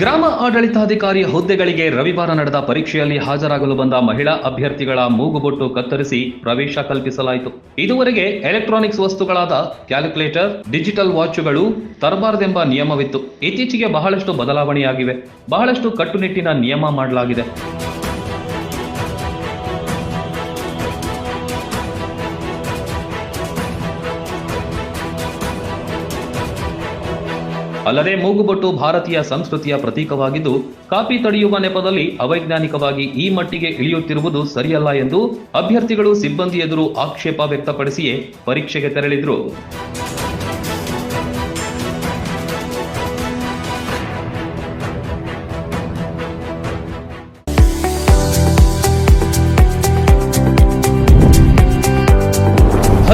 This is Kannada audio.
ಗ್ರಾಮ ಆಡಳಿತಾಧಿಕಾರಿ ಹುದ್ದೆಗಳಿಗೆ ರವಿವಾರ ನಡೆದ ಪರೀಕ್ಷೆಯಲ್ಲಿ ಹಾಜರಾಗಲು ಬಂದ ಮಹಿಳಾ ಅಭ್ಯರ್ಥಿಗಳ ಮೂಗುಬೊಟ್ಟು ಕತ್ತರಿಸಿ ಪ್ರವೇಶ ಕಲ್ಪಿಸಲಾಯಿತು. ಇದುವರೆಗೆ ಎಲೆಕ್ಟ್ರಾನಿಕ್ಸ್ ವಸ್ತುಗಳಾದ ಕ್ಯಾಲ್ಕುಲೇಟರ್, ಡಿಜಿಟಲ್ ವಾಚುಗಳು ತರಬಾರದೆಂಬ ನಿಯಮವಿತ್ತು. ಇತ್ತೀಚೆಗೆ ಬಹಳಷ್ಟು ಬದಲಾವಣೆಯಾಗಿವೆ. ಬಹಳಷ್ಟು ಕಟ್ಟುನಿಟ್ಟಿನ ನಿಯಮ ಮಾಡಲಾಗಿದೆ. ಅಲ್ಲದೆ ಮೂಗುಬೊಟ್ಟು ಭಾರತೀಯ ಸಂಸ್ಕೃತಿಯ ಪ್ರತೀಕವಾಗಿದ್ದು ಕಾಪಿ ತಡೆಯುವ ನೆಪದಲ್ಲಿ ಅವೈಜ್ಞಾನಿಕವಾಗಿ ಈ ಮಟ್ಟಿಗೆ ಇಳಿಯುತ್ತಿರುವುದು ಸರಿಯಲ್ಲ ಎಂದು ಅಭ್ಯರ್ಥಿಗಳು ಸಿಬ್ಬಂದಿ ಎದುರು ಆಕ್ಷೇಪ ವ್ಯಕ್ತಪಡಿಸಿಯೇ ಪರೀಕ್ಷೆಗೆ ತೆರಳಿದ್ರು.